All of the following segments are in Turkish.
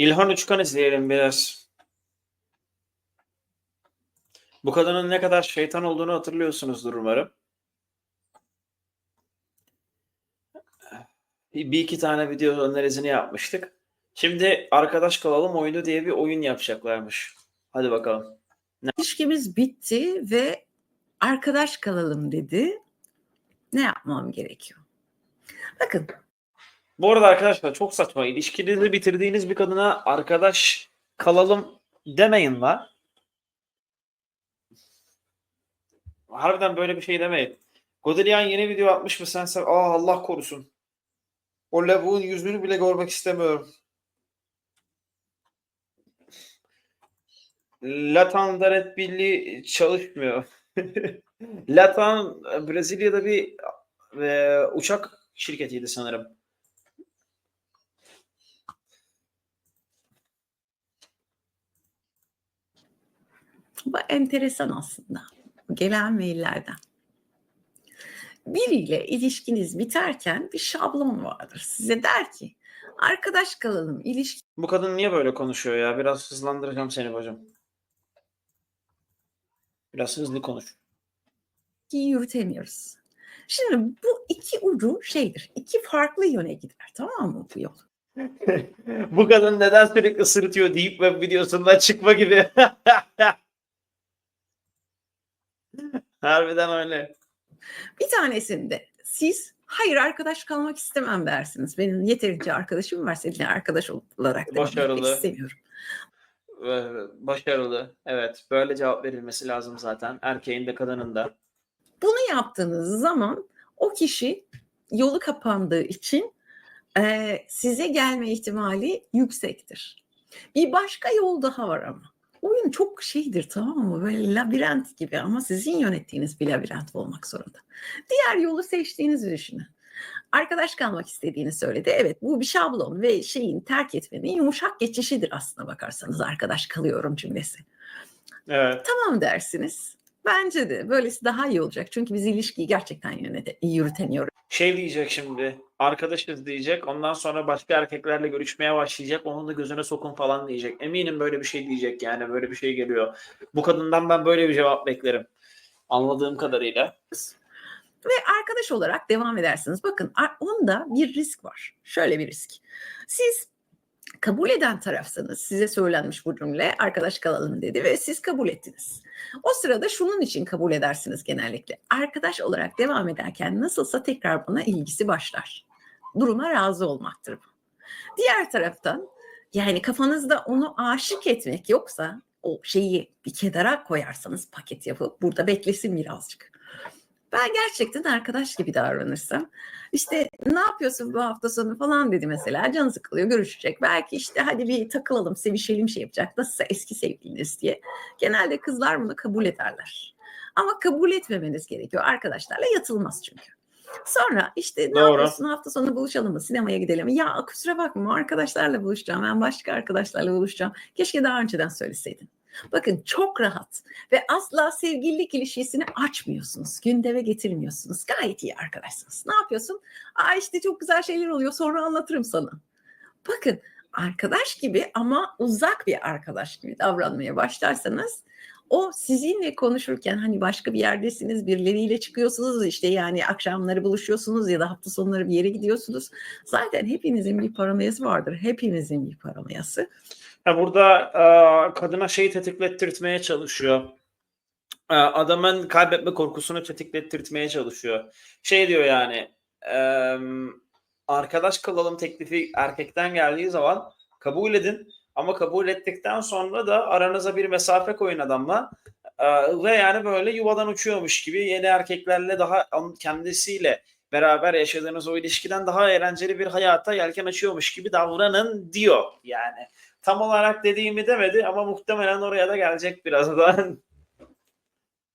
İlhan Uçkan izleyelim biraz. Bu kadının ne kadar şeytan olduğunu hatırlıyorsunuzdur umarım. Bir iki tane video analizini yapmıştık. Şimdi arkadaş kalalım oyunu diye bir oyun yapacaklarmış. Hadi bakalım. İlişkimiz bitti ve arkadaş kalalım dedi. Ne yapmam gerekiyor? Bakın Bu arada arkadaşlar çok saçma. İlişkinizi bitirdiğiniz bir kadına arkadaş kalalım demeyin la. Harbiden böyle bir şey demeyin. Godelian yeni video atmış mı sen sen? Aa Allah korusun. O lavuğun yüzünü bile görmek istemiyorum. Latam Red Birliği çalışmıyor. Latam Brezilya'da bir e, uçak şirketiydi sanırım. Bu enteresan aslında. Gelen maillerden. Biriyle ilişkiniz biterken bir şablon vardır. Size der ki arkadaş kalalım, ilişki Bu kadın niye böyle konuşuyor ya? Biraz hızlandıracağım seni bacım. Biraz hızlı konuş. yürütemiyoruz. Şimdi bu iki ucu şeydir. iki farklı yöne gider. Tamam mı bu yol? Bu kadın neden sürekli sırıtıyor Deep Web videosundan çıkma gibi. Harbiden öyle. Bir tanesinde siz hayır arkadaş kalmak istemem dersiniz. Benim yeterince arkadaşım var seninle arkadaş olarak Başarılı. istemiyorum. Başarılı. Evet. Böyle cevap verilmesi lazım zaten. Erkeğin de kadının da. Bunu yaptığınız zaman o kişi yolu kapandığı için e, size gelme ihtimali yüksektir. Bir başka yol daha var ama. Oyun çok şeydir tamam mı? Böyle labirent gibi ama sizin yönettiğiniz bir labirent olmak zorunda. Diğer yolu seçtiğinizi düşünün. Arkadaş kalmak istediğini söyledi. Evet bu bir şablon ve şeyin terk etmenin yumuşak geçişidir aslına bakarsanız arkadaş kalıyorum cümlesi. Evet. Tamam dersiniz. Bence de böylesi daha iyi olacak. Çünkü biz ilişkiyi gerçekten yönete, yürütemiyoruz. Şey diyecek şimdi. Arkadaşız diyecek. Ondan sonra başka erkeklerle görüşmeye başlayacak. Onun da gözüne sokun falan diyecek. Eminim böyle bir şey diyecek yani. Böyle bir şey geliyor. Bu kadından ben böyle bir cevap beklerim. Anladığım kadarıyla. Ve arkadaş olarak devam edersiniz. Bakın onda bir risk var. Şöyle bir risk. Siz kabul eden tarafsanız size söylenmiş bu cümle arkadaş kalalım dedi ve siz kabul ettiniz. O sırada şunun için kabul edersiniz genellikle. Arkadaş olarak devam ederken nasılsa tekrar bana ilgisi başlar. Duruma razı olmaktır bu. Diğer taraftan yani kafanızda onu aşık etmek yoksa o şeyi bir kenara koyarsanız paket yapıp burada beklesin birazcık. Ben gerçekten arkadaş gibi davranırsam işte ne yapıyorsun bu hafta sonu falan dedi mesela canı sıkılıyor görüşecek. Belki işte hadi bir takılalım sevişelim şey yapacak nasılsa eski sevgiliniz diye. Genelde kızlar bunu kabul ederler. Ama kabul etmemeniz gerekiyor arkadaşlarla yatılmaz çünkü. Sonra işte ne Doğru. yapıyorsun hafta sonu buluşalım mı sinemaya gidelim mi? Ya kusura bakma arkadaşlarla buluşacağım ben başka arkadaşlarla buluşacağım. Keşke daha önceden söyleseydin. Bakın çok rahat ve asla sevgililik ilişkisini açmıyorsunuz. Gündeme getirmiyorsunuz. Gayet iyi arkadaşsınız. Ne yapıyorsun? Aa işte çok güzel şeyler oluyor sonra anlatırım sana. Bakın arkadaş gibi ama uzak bir arkadaş gibi davranmaya başlarsanız o sizinle konuşurken hani başka bir yerdesiniz birileriyle çıkıyorsunuz işte yani akşamları buluşuyorsunuz ya da hafta sonları bir yere gidiyorsunuz. Zaten hepinizin bir paranoyası vardır. Hepimizin bir paranoyası. Ya burada e, kadına şeyi tetiklettirtmeye çalışıyor. E, adamın kaybetme korkusunu tetiklettirtmeye çalışıyor. Şey diyor yani e, arkadaş kalalım teklifi erkekten geldiği zaman kabul edin ama kabul ettikten sonra da aranıza bir mesafe koyun adamla E, ve yani böyle yuvadan uçuyormuş gibi yeni erkeklerle daha kendisiyle beraber yaşadığınız o ilişkiden daha eğlenceli bir hayata yelken açıyormuş gibi davranın diyor yani tam olarak dediğimi demedi ama muhtemelen oraya da gelecek birazdan.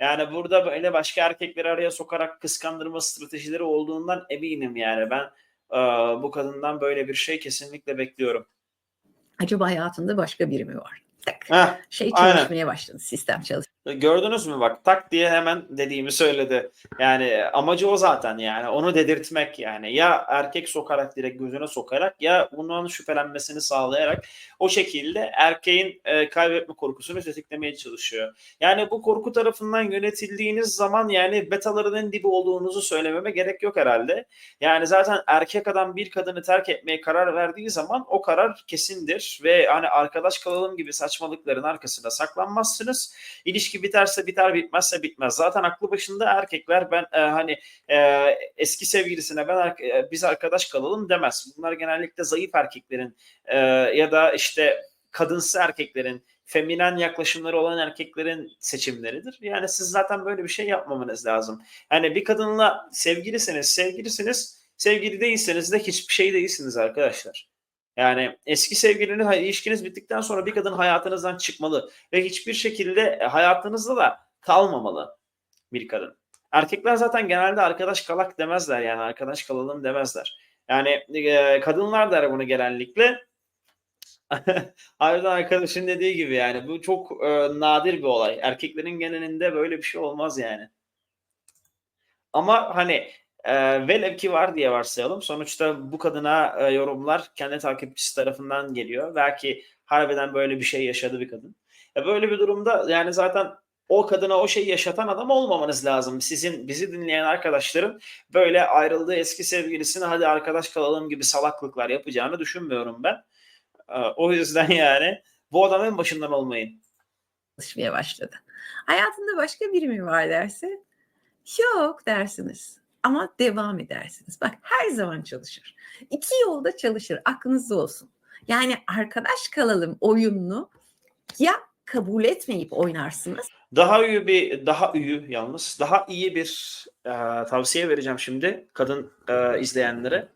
Yani burada böyle başka erkekleri araya sokarak kıskandırma stratejileri olduğundan eminim yani. Ben e, bu kadından böyle bir şey kesinlikle bekliyorum. Acaba hayatında başka biri mi var? Tak. Heh, Şey Aynen. çalışmaya başladı. Sistem çalışmaya Gördünüz mü bak tak diye hemen dediğimi söyledi. Yani amacı o zaten yani onu dedirtmek yani ya erkek sokarak direkt gözüne sokarak ya bunun şüphelenmesini sağlayarak o şekilde erkeğin e, kaybetme korkusunu tetiklemeye çalışıyor. Yani bu korku tarafından yönetildiğiniz zaman yani betaların en dibi olduğunuzu söylememe gerek yok herhalde. Yani zaten erkek adam bir kadını terk etmeye karar verdiği zaman o karar kesindir ve hani arkadaş kalalım gibi saçmalıkların arkasında saklanmazsınız. İlişki biterse biter bitmezse bitmez. Zaten aklı başında erkekler ben e, hani e, eski sevgilisine ben e, biz arkadaş kalalım demez. Bunlar genellikle zayıf erkeklerin e, ya da işte kadınsı erkeklerin feminen yaklaşımları olan erkeklerin seçimleridir. Yani siz zaten böyle bir şey yapmamanız lazım. Hani bir kadınla sevgilisiniz, sevgilisiniz, sevgili değilseniz de hiçbir şey değilsiniz arkadaşlar. Yani eski sevgilinin ilişkiniz bittikten sonra bir kadın hayatınızdan çıkmalı ve hiçbir şekilde e, hayatınızda da kalmamalı bir kadın. Erkekler zaten genelde arkadaş kalak demezler yani arkadaş kalalım demezler. Yani e, kadınlar der bunu genellikle. Harbiden arkadaşın dediği gibi yani bu çok e, nadir bir olay. Erkeklerin genelinde böyle bir şey olmaz yani. Ama hani e, velev ki var diye varsayalım. Sonuçta bu kadına e, yorumlar kendi takipçisi tarafından geliyor. Belki harbiden böyle bir şey yaşadı bir kadın. E, böyle bir durumda yani zaten o kadına o şeyi yaşatan adam olmamanız lazım. Sizin bizi dinleyen arkadaşların böyle ayrıldığı eski sevgilisine hadi arkadaş kalalım gibi salaklıklar yapacağını düşünmüyorum ben. E, o yüzden yani bu adam en başından olmayın. çalışmaya başladı. Hayatında başka biri mi var derse yok dersiniz. Ama devam edersiniz. Bak her zaman çalışır. İki yolda çalışır. Aklınızda olsun. Yani arkadaş kalalım oyununu ya kabul etmeyip oynarsınız. Daha iyi bir daha iyi yalnız daha iyi bir e, tavsiye vereceğim şimdi kadın e, izleyenlere.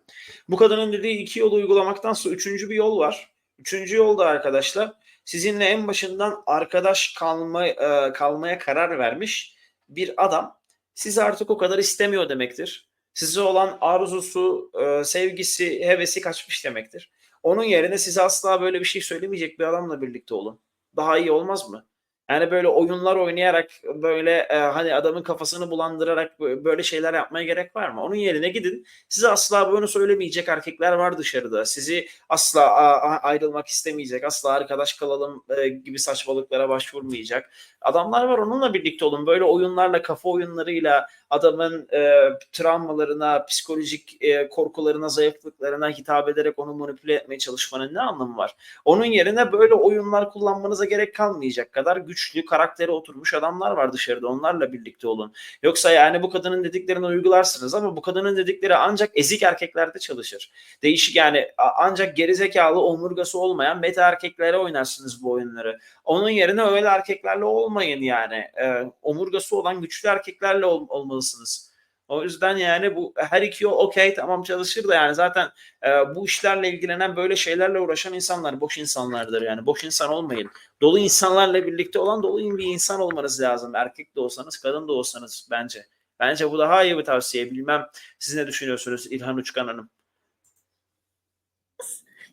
Bu kadının dediği iki yolu uygulamaktan sonra üçüncü bir yol var. Üçüncü yol da arkadaşlar sizinle en başından arkadaş kalma, e, kalmaya karar vermiş bir adam sizi artık o kadar istemiyor demektir. Size olan arzusu, e, sevgisi, hevesi kaçmış demektir. Onun yerine size asla böyle bir şey söylemeyecek bir adamla birlikte olun. Daha iyi olmaz mı? Yani böyle oyunlar oynayarak böyle e, hani adamın kafasını bulandırarak bö- böyle şeyler yapmaya gerek var mı? Onun yerine gidin. Size asla bunu söylemeyecek erkekler var dışarıda. Sizi asla a- ayrılmak istemeyecek, asla arkadaş kalalım e, gibi saçmalıklara başvurmayacak. Adamlar var onunla birlikte olun. Böyle oyunlarla, kafa oyunlarıyla adamın e, travmalarına, psikolojik e, korkularına, zayıflıklarına hitap ederek onu manipüle etmeye çalışmanın ne anlamı var? Onun yerine böyle oyunlar kullanmanıza gerek kalmayacak kadar güçlü, karakteri oturmuş adamlar var dışarıda. Onlarla birlikte olun. Yoksa yani bu kadının dediklerini uygularsınız ama bu kadının dedikleri ancak ezik erkeklerde çalışır. Değişik yani ancak gerizekalı omurgası olmayan meta erkeklere oynarsınız bu oyunları. Onun yerine öyle erkeklerle olmayın yani. Ee, omurgası olan güçlü erkeklerle ol- olmalısınız. O yüzden yani bu her iki yol okey tamam çalışır da yani zaten e, bu işlerle ilgilenen böyle şeylerle uğraşan insanlar boş insanlardır yani boş insan olmayın. Dolu insanlarla birlikte olan dolu bir insan olmanız lazım. Erkek de olsanız kadın da olsanız bence. Bence bu daha iyi bir tavsiye. Bilmem siz ne düşünüyorsunuz İlhan Uçkan Hanım?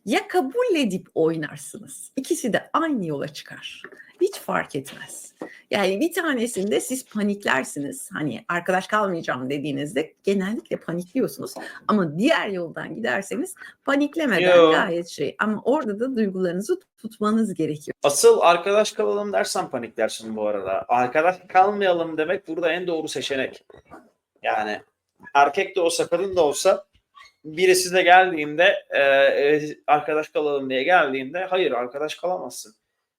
Ya kabul edip oynarsınız. İkisi de aynı yola çıkar. Hiç fark etmez. Yani bir tanesinde siz paniklersiniz. Hani arkadaş kalmayacağım dediğinizde genellikle panikliyorsunuz. Ama diğer yoldan giderseniz paniklemeden Yo. gayet şey. Ama orada da duygularınızı tutmanız gerekiyor. Asıl arkadaş kalalım dersen paniklersin bu arada. Arkadaş kalmayalım demek burada en doğru seçenek. Yani erkek de olsa kadın da olsa birisi de geldiğinde e, e, arkadaş kalalım diye geldiğinde hayır arkadaş kalamazsın.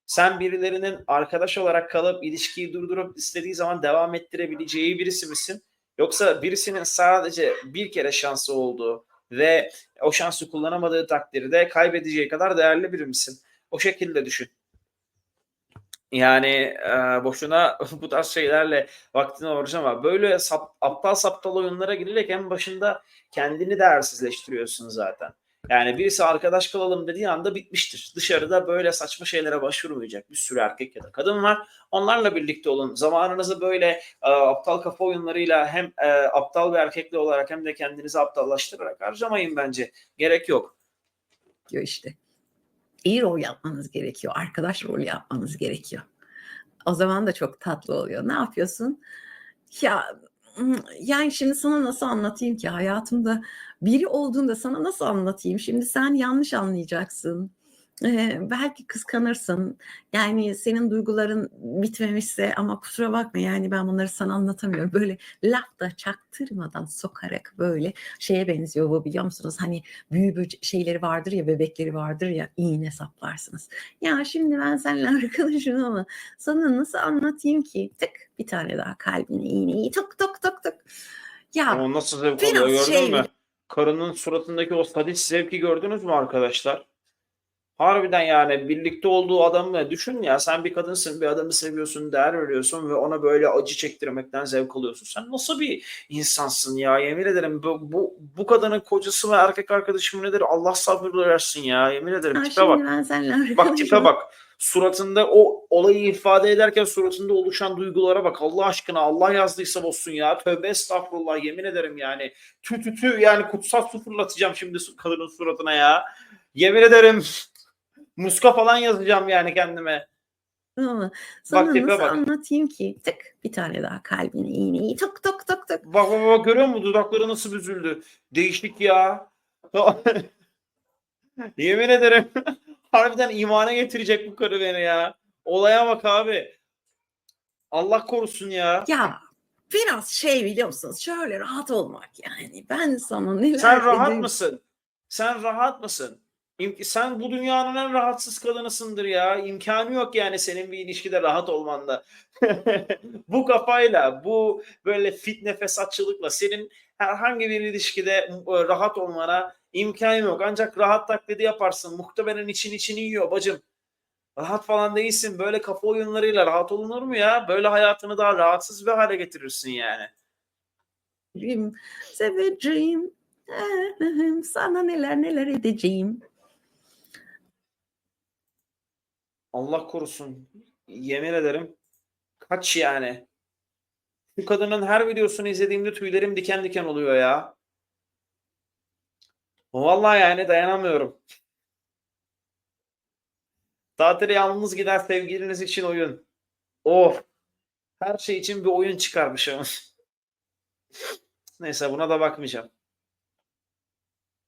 Sen birilerinin arkadaş olarak kalıp ilişkiyi durdurup istediği zaman devam ettirebileceği birisi misin? Yoksa birisinin sadece bir kere şansı olduğu ve o şansı kullanamadığı takdirde kaybedeceği kadar değerli biri misin? O şekilde düşün. Yani e, boşuna bu tarz şeylerle vaktini harcama. Böyle sap, aptal saptal oyunlara girerek en başında kendini değersizleştiriyorsun zaten. Yani birisi arkadaş kalalım dediği anda bitmiştir. Dışarıda böyle saçma şeylere başvurmayacak bir sürü erkek ya da kadın var. Onlarla birlikte olun. Zamanınızı böyle e, aptal kafa oyunlarıyla hem e, aptal bir erkekle olarak hem de kendinizi aptallaştırarak harcamayın bence. Gerek yok. diyor işte. İyi rol yapmanız gerekiyor. Arkadaş rolü yapmanız gerekiyor. O zaman da çok tatlı oluyor. Ne yapıyorsun? Ya yani şimdi sana nasıl anlatayım ki hayatımda biri olduğunda sana nasıl anlatayım? Şimdi sen yanlış anlayacaksın. Ee, belki kıskanırsın. Yani senin duyguların bitmemişse ama kusura bakma yani ben bunları sana anlatamıyorum. Böyle laf da çaktırmadan sokarak böyle şeye benziyor bu biliyor musunuz? Hani büyü şeyleri vardır ya bebekleri vardır ya iğne saplarsınız. Ya şimdi ben seninle arkadaşım ama sana nasıl anlatayım ki? Tık bir tane daha kalbine iğneyi tık tık tık tık. Ya O nasıl zevk alıyor gördün şey mü? Karının suratındaki o sadist zevki gördünüz mü arkadaşlar? Harbiden yani birlikte olduğu adamı düşün ya sen bir kadınsın bir adamı seviyorsun değer veriyorsun ve ona böyle acı çektirmekten zevk alıyorsun. Sen nasıl bir insansın ya yemin ederim bu, bu, bu kadının kocası ve erkek arkadaşım nedir Allah sabır versin ya yemin ederim ya tipe bak. Bak tipe bak. Suratında o olayı ifade ederken suratında oluşan duygulara bak. Allah aşkına Allah yazdıysa bozsun ya. Tövbe estağfurullah yemin ederim yani. Tü tü tü yani kutsal su fırlatacağım şimdi kadının suratına ya. Yemin ederim. Muska falan yazacağım yani kendime. Ama sana tipe nasıl bak. anlatayım ki? Tık bir tane daha kalbine iğneyi tık tık tık tık. Bak bak bak görüyor musun dudakları nasıl büzüldü. Değişik ya. yemin ederim. Harbiden imana getirecek bu karı beni ya. Olaya bak abi. Allah korusun ya. Ya biraz şey biliyor musunuz? Şöyle rahat olmak yani. Ben sana neler Sen rahat dedim. mısın? Sen rahat mısın? Sen bu dünyanın en rahatsız kadınısındır ya. İmkanı yok yani senin bir ilişkide rahat olmanda. bu kafayla, bu böyle fitne fesatçılıkla senin herhangi bir ilişkide e, rahat olmana imkan yok. Ancak rahat taklidi yaparsın. Muhtemelen için içini yiyor bacım. Rahat falan değilsin. Böyle kafa oyunlarıyla rahat olunur mu ya? Böyle hayatını daha rahatsız bir hale getirirsin yani. Seveceğim, Sana neler neler edeceğim. Allah korusun. Yemin ederim. Kaç yani? Bu kadının her videosunu izlediğimde tüylerim diken diken oluyor ya. Vallahi yani dayanamıyorum. Tatile yalnız giden sevgiliniz için oyun. Of. Her şey için bir oyun çıkarmışım. Neyse buna da bakmayacağım.